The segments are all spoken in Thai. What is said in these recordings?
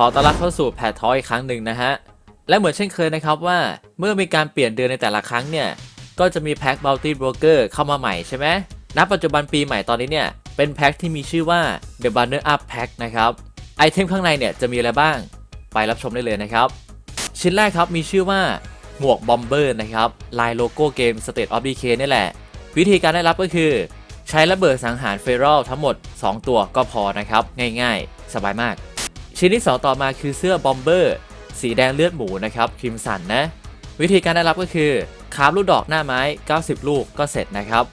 ขอต้อนรับเข้าสู่แพททอยอีกครั้งหนึ่งนะฮะ และเหมือนเช่นเคยนะครับว่าเมื่อมีการเปลี่ยนเดือนในแต่ละครั้งเนี่ย ก็จะมีแพ็ค Bounty Broker เข้ามาใหม่ใช่ไหมณปัจจุบันปีใหม่ตอนนี้เนี่ย เป็นแพ็คที่มีชื่อว่า The Banner Up Pack นะครับไอเทมข้างในเนี่ยจะมีอะไรบ้างไปรับชมได้เลยนะครับ ชิ้นแรกครับมีชื่อว่าหมวกบอมเบอร์นะครับลายโลโก้เกม State of Decay นี่แหละ วิธีการได้รับก็คือ ใช้ระเบิดสังหารเฟร a ลทั้งหมด 2 ตัวก็พอนะครับ ง่ายๆ สบายมาก ชิ้นที่ 2 ต่อมาคือเสื้อบอมเบอร์สีแดงเลือดหมูนะครับครีมสันนะ วิธีการได้รับก็คือคราฟลูกดอกหน้าไม้ 90 ลูกก็เสร็จนะครับ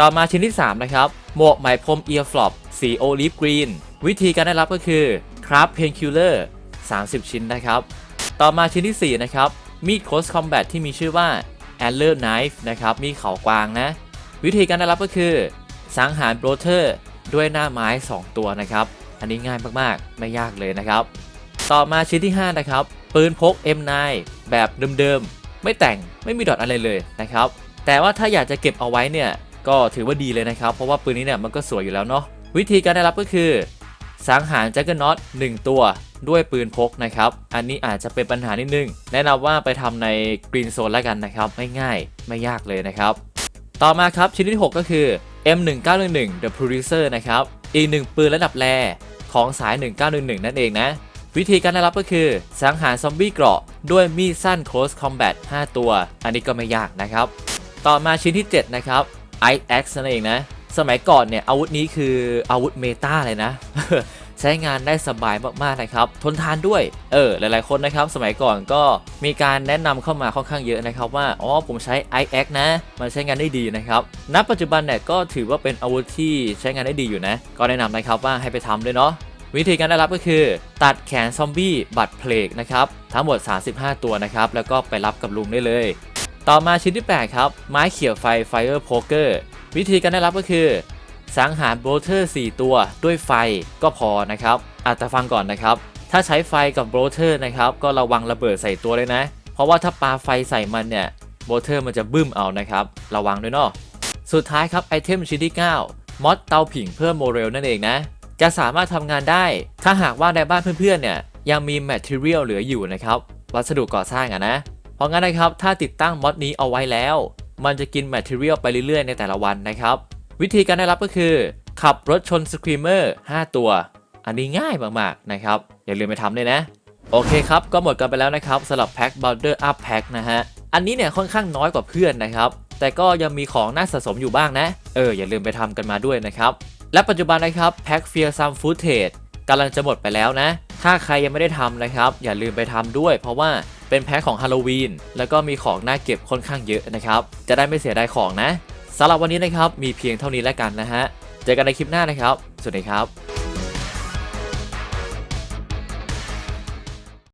ต่อมาชิ้นที่ 3 นะครับหมวกไหมพรมเอียร์ฟลอปสีโอลิฟกรีนวิธีการได้รับก็คือคราฟเพนคิลเลอร์30 ชิ้นนะครับ ต่อมาชิ้นที่ 4 นะครับ มีด close combat ที่มีชื่อว่า antler knife นะครับ มีเขากวางนะ วิธีการได้รับก็คือ สังหารโบรเทอร์ด้วยหน้าไม้ 2 ตัวนะครับ อันนี้ง่ายมากๆ ไม่ยากเลยนะครับ ต่อมาชิ้นที่ 5 นะครับ ปืนพก M9 แบบเดิมๆ ไม่แต่งไม่มีดอทอะไรเลยนะครับ แต่ว่าถ้าอยากจะเก็บเอาไว้เนี่ย ก็ถือว่าดีเลยนะครับ เพราะว่าปืนนี้เนี่ยมันก็สวยอยู่แล้วเนาะ วิธีการได้รับก็คือ สังหารแจ็คเกอร์น็อต1ตัวด้วยปืนพกนะครับ อันนี้อาจจะเป็นปัญหานิดนึง แนะนำว่าไปทำในกรีนโซนแล้วกันนะครับไม่ง่ายไม่ยากเลยนะครับ ต่อมาครับชิ้นที่ 6 ก็คือ M1911 The Producer นะครับ อีกหนึ่งปืนระดับแร ของสาย 1911 นั่นเองนะ วิธีการได้รับก็คือ สังหารซอมบี้เกราะ ด้วยมีดสั้น Close Combat 5 ตัว อันนี้ก็ไม่ยากนะครับ ต่อมาชิ้นที่ 7 นะครับ Ice Axe นั่นเองนะ สมัยก่อนเนี่ยอาวุธนี้คืออาวุธเมตาเลยนะ ใช้งานได้สบายมากๆนะครับ ทนทานด้วย เออ หลายๆคนนะครับ สมัยก่อนก็มีการแนะนำเข้ามาค่อนข้างเยอะนะครับว่า อ๋อ ผมใช้ i x นะ มันใช้งานได้ดีนะครับ ณ ปัจจุบันเนี่ยก็ถือว่าเป็นอาวุธที่ใช้งานได้ดีอยู่นะ ก็แนะนำนะครับว่าให้ไปทำด้วยเนาะวิธีการได้รับก็คือ ตัดแขนซอมบี้บัตรเพลกนะครับ ทั้งหมด 35 ตัวนะครับ แล้วก็ไปรับกับลุงได้เลย ต่อมาชิ้นที่ 8 ครับ ไม้เขี่ยวไฟ Fire Poker วิธีการได้รับก็คือ สังหารโบรเทอร์ 4 ตัวด้วยไฟก็พอนะครับอาจจะฟังก่อนนะครับ ถ้าใช้ไฟกับโบรเทอร์นะครับก็ระวังระเบิดใส่ตัวเลยนะ เพราะว่าถ้าปาไฟใส่มันเนี่ยโบรเทอร์มันจะบึ้มเอานะครับ ระวังด้วยเนาะสุดท้ายครับไอเทมชิ้นที่ 9 มอดเตาผิงเพิ่มโมเรลนั่นเองนะ จะสามารถทำงานได้ ถ้าหากว่าในบ้านเพื่อนๆเนี่ยยังมีแมทเทอเรียลเหลืออยู่นะครับวัสดุก่อสร้างอะนะ เพราะงั้นนะครับถ้าติดตั้งมอดนี้เอาไว้แล้ว มันจะกินแมทเทอเรียลไปเรื่อยๆในแต่ละวันนะครับ วิธีการได้รับก็คือ ขับรถชนสครีมเมอร์5ตัว อันนี้ง่ายมากๆนะครับ อย่าลืมไปทำเลยนะ โอเคครับ ก็หมดกันไปแล้วนะครับสำหรับแพ็ค Boulder Up Pack นะฮะ อันนี้เนี่ยค่อนข้างน้อยกว่าเพื่อนนะครับ แต่ก็ยังมีของน่าสะสมอยู่บ้างนะ เออ อย่าลืมไปทำกันมาด้วยนะครับ และปัจจุบันนะครับแพ็ค Fear Some Footage กำลังจะหมดไปแล้วนะ ถ้าใครยังไม่ได้ทำนะครับ อย่าลืมไปทำด้วย เพราะว่าเป็นแพ็คของฮาโลวีนแล้วก็มีของน่าเก็บค่อนข้างเยอะนะครับ จะได้ไม่เสียดายของนะ สำหรับวันนี้นะครับมีเพียงเท่านี้แล้วกันนะฮะ เจอกันในคลิปหน้านะครับ สวัสดีครับ